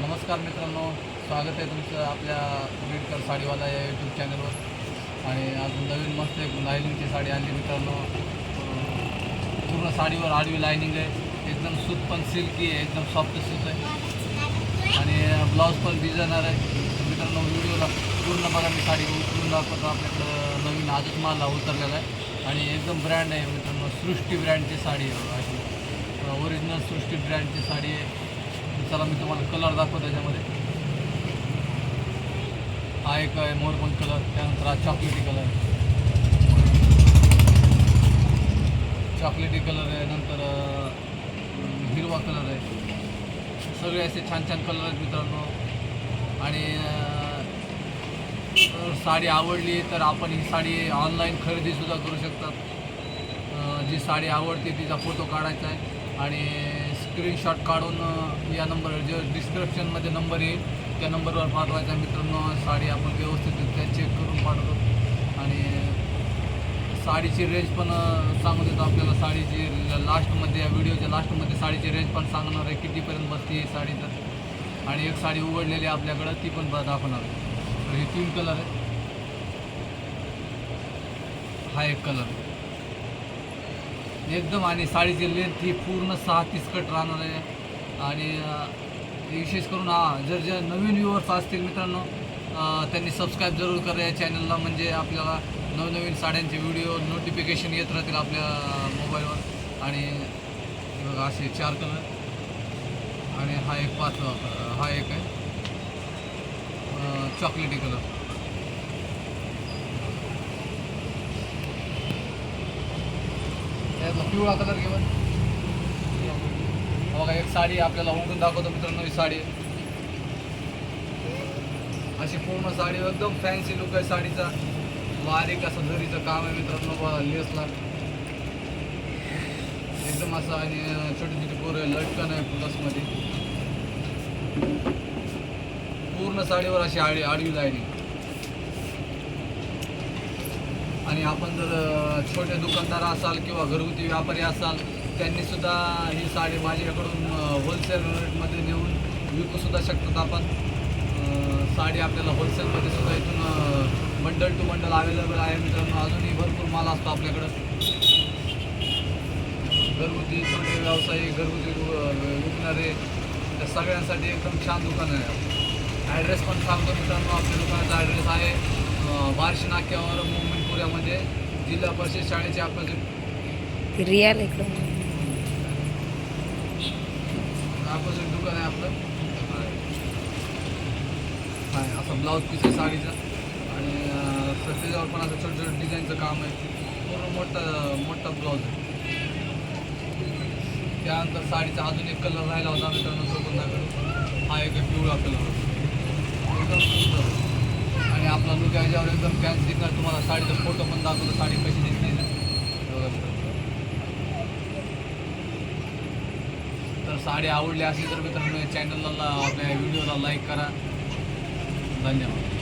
नमस्कार मित्रांनो स्वागत आहे तुमचं आपल्या बीडकर साडीवाला या यूट्यूब चॅनलवर आणि आज नवीन मस्त एक लायनिंगची साडी आणली मित्रांनो. पूर्ण साडीवर आडवी लायनिंग आहे. एकदम सूत पण सिल्की आहे एकदम सॉफ्ट सूत आहे. आणि ब्लाऊज पण डिझायनर आहे. मित्रांनो व्हिडिओला पूर्ण बघा मी साडी उतरून दाखवतो. आपल्याकडं नवीन आजच माल उतरलेला आहे. आणि एकदम ब्रँड आहे मित्रांनो सृष्टी ब्रँडची साडी आहे. अशी ओरिजिनल सृष्टी ब्रँडची साडी आहे. चला मी तुम्हाला कलर दाखवतो त्याच्यामध्ये हा एक आहे मोरपंख कलर त्यानंतर हा चॉकलेटी कलर चॉकलेटी कलर आहे नंतर हिरवा कलर आहे. सगळे असे छान छान कलर आहेत मित्रांनो. आणि साडी आवडली तर आपण ही साडी ऑनलाईन खरेदीसुद्धा करू शकतात. जी साडी आवडते तिचा फोटो काढायचा आहे. आणि स्क्रीनशॉट काढून या नंबर जे डिस्क्रिप्शनमध्ये नंबर येईल त्या नंबरवर पाठवायचा मित्रांनो. साडी आपण व्यवस्थितरित्या चेक करून पाठवतो. आणि साडीची रेंज पण सांगू देतो आपल्याला. साडीची लास्टमध्ये या व्हिडिओच्या लास्टमध्ये साडीची रेंज पण सांगणार आहे कितीपर्यंत बसते ही साडी तर आणि एक साडी उघडलेली आहे आपल्याकडं ती पण दाखवणार आहे. तर हे तीन कलर आहे हा एक कलर आहे. एकदम आणि साडीची लेंथ ही पूर्ण सहा तिसकट राहणार आहे. आणि विशेष करून हा जर जे नवीन व्ह्युअर्स असतील मित्रांनो त्यांनी सबस्क्राईब जरूर करा या चॅनलला म्हणजे आपल्याला नवनवीन साड्यांचे व्हिडिओ नोटिफिकेशन येत राहतील आपल्या मोबाईलवर आणि बघा असे चार कलर आणि हा एक पाचवा हा एक आहे. चॉकलेटी कलर त्यातला पिवळा कलर घेऊन. बघा एक साडी आपल्याला उघडून दाखवतो मित्रांनो ही साडी. अशी पूर्ण साडी एकदम फॅन्सी लुक आहे साडीचा. बारीक असं जरीचं काम आहे मित्रांनो बघा लेसला एकदम असं आणि छोटी छोटी पोरं लटकन आहे प्लसमध्ये पूर्ण साडीवर अशी आडी आडवी लाईनी आणि आपण जर छोटे दुकानदार असाल किंवा घरगुती व्यापारी असाल त्यांनीसुद्धा ही साडी माझ्याकडून होलसेल रेटमध्ये नेऊन विकूसुद्धा शकतात आपण. साडी आपल्याला होलसेलमध्ये सुद्धा इथून बंडल टू बंडल अवेलेबल आहे मित्रांनो. अजूनही भरपूर माल असतो आपल्याकडं. घरगुती छोटे व्यावसायिक घरगुती विकणारे त्या सगळ्यांसाठी एकदम छान दुकान आहे. ॲड्रेस पण सांगतो मित्रांनो आपल्या दुकानाचा ॲड्रेस आहे अ, बार्शी नाक्यावर मुंबईपुऱ्यामध्ये जिल्हा परिषद शाळेच्या अपोजिट एकदम अपोजिट दुकान आहे आपलं. आहे असं ब्लाऊज पीस आहे साडीचं. आणि त्याच्यावर पण असं छोटं छोटं डिझाईनचं काम आहे. पूर्ण मोठं मोठा ब्लाऊज आहे. त्यानंतर साडीचा अजून एक कलर राहिला होता मित्रांनो तो पण. हा एक पिवळा कलर एकदम सुंदर. आपला लुक याच्यावर एकदम फॅन्स दिसणार. तुम्हाला साडीचा फोटो पण दाखवतो. साडी कशी दिसते तर साडी आवडली असेल तर मित्रांनो चॅनलला आपल्या व्हिडिओला लाईक करा. धन्यवाद.